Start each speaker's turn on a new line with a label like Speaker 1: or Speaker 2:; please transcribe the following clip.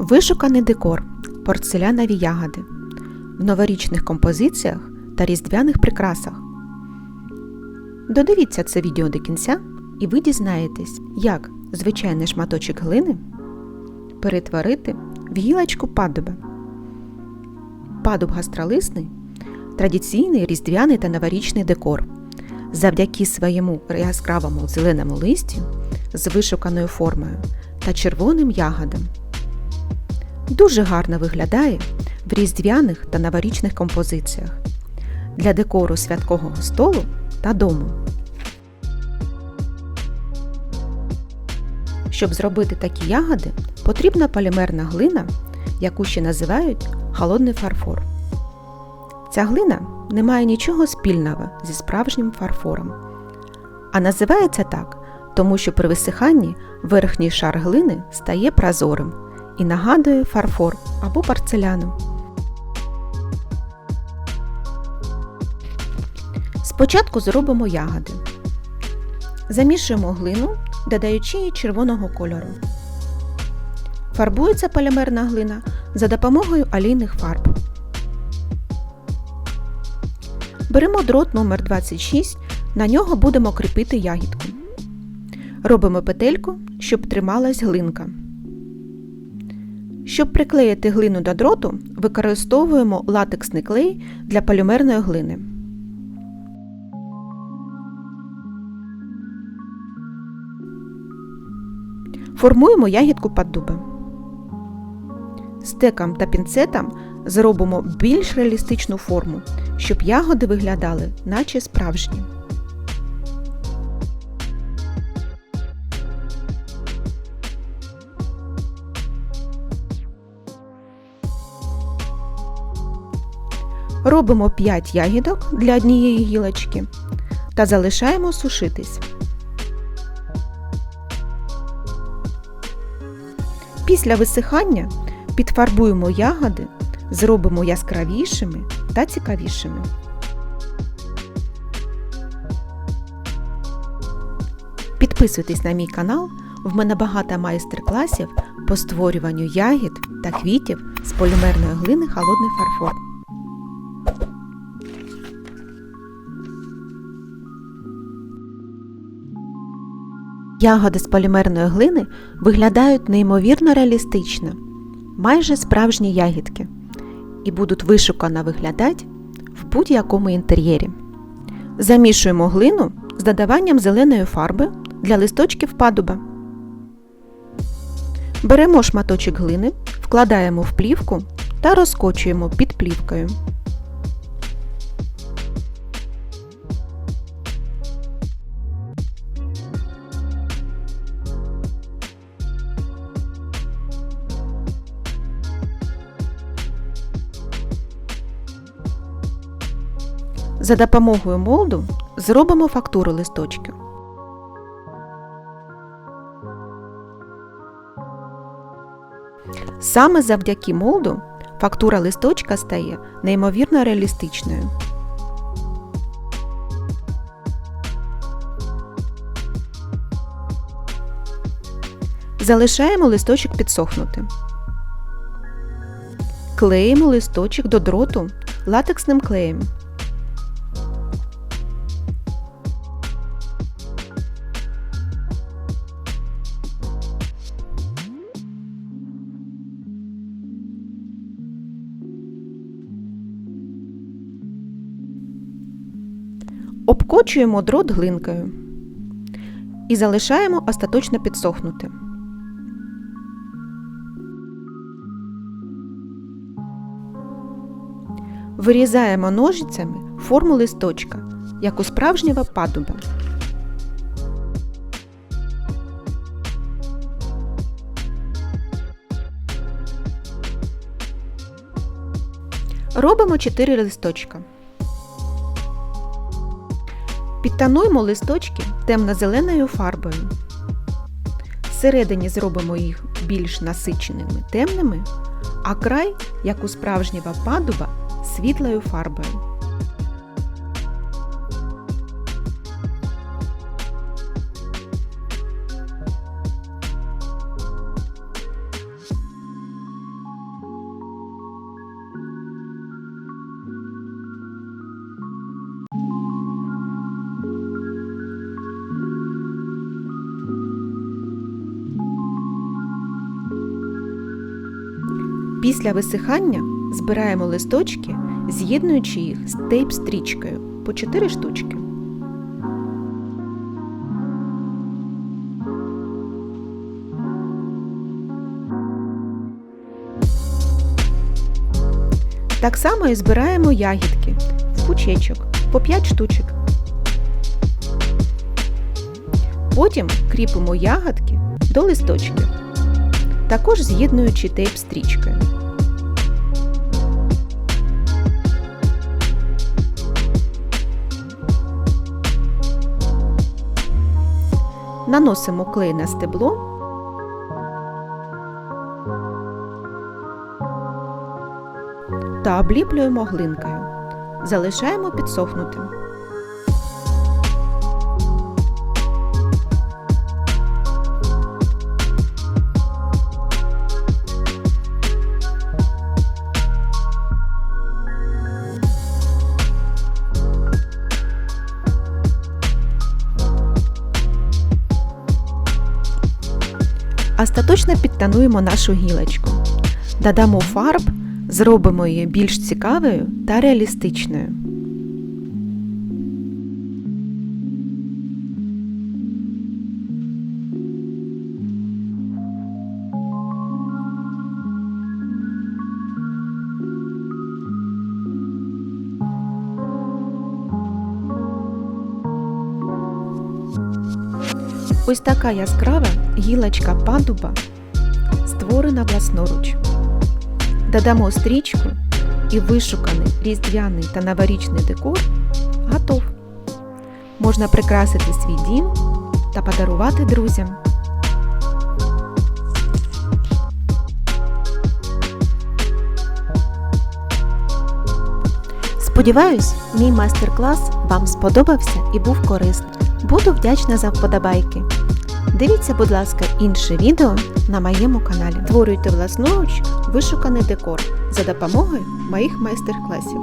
Speaker 1: Вишуканий декор, порцелянові ягоди в новорічних композиціях та різдвяних прикрасах. Додивіться це відео до кінця і ви дізнаєтесь, як звичайний шматочок глини перетворити в гілочку падуба. Падуб гастролисний традиційний різдвяний та новорічний декор. Завдяки своєму яскравому зеленому листі з вишуканою формою та червоним ягодам. Дуже гарно виглядає в різдвяних та новорічних композиціях для декору святкового столу та дому. Щоб зробити такі ягоди, потрібна полімерна глина, яку ще називають холодний фарфор. Ця глина не має нічого спільного зі справжнім фарфором. А називається так, тому що при висиханні верхній шар глини стає прозорим і нагадує фарфор або порцеляну. Спочатку зробимо ягоди. Замішуємо глину, додаючи її червоного кольору. Фарбується полімерна глина за допомогою олійних фарб. Беремо дрот номер 26 на нього будемо кріпити ягідку. Робимо петельку, щоб трималась глинка. Щоб приклеїти глину до дроту, використовуємо латексний клей для полімерної глини. Формуємо ягідку під дуба. Стеком та пінцетом зробимо більш реалістичну форму, щоб ягоди виглядали, наче справжні. Робимо 5 ягідок для однієї гілочки та залишаємо сушитись. Після висихання підфарбуємо ягоди, зробимо яскравішими та цікавішими. Підписуйтесь на мій канал, в мене багато майстер-класів по створюванню ягід та квітів з полімерної глини холодний фарфор. Ягоди з полімерної глини виглядають неймовірно реалістично, майже справжні ягідки, і будуть вишукано виглядати в будь-якому інтер'єрі. Замішуємо глину з додаванням зеленої фарби для листочків падуба. Беремо шматочок глини, вкладаємо в плівку та розкочуємо під плівкою. За допомогою молду зробимо фактуру листочків. Саме завдяки молду фактура листочка стає неймовірно реалістичною. Залишаємо листочок підсохнути. Клеїмо листочок до дроту латексним клеєм. Обкочуємо дрот глинкою і залишаємо остаточно підсохнути. Вирізаємо ножицями форму листочка, як у справжнього падуба. Робимо 4 листочка. Підтануємо листочки темно-зеленою фарбою. Всередині зробимо їх більш насиченими темними, а край, як у справжнього падуба, світлою фарбою. Після висихання збираємо листочки, з'єднуючи їх з тейп-стрічкою по 4 штучки. Так само і збираємо ягідки в пучечок по 5 штучок. Потім кріпимо ягодки до листочків, також з'єднуючи тейп Наносимо клей на стебло та обліплюємо глинкою. Залишаємо підсохнути. Остаточно підтануємо нашу гілочку. Додамо фарб, зробимо її більш цікавою та реалістичною. Ось така яскрава гілочка падуба створена власноруч. Додамо стрічку і вишуканий різдвяний та новорічний декор готов. Можна прикрасити свій дім та подарувати друзям. Сподіваюсь, мій майстер-клас вам сподобався і був корисний. Буду вдячна за вподобайки. Дивіться, будь ласка, інше відео на моєму каналі. Творюйте власноруч вишуканий декор за допомогою моїх майстер-класів.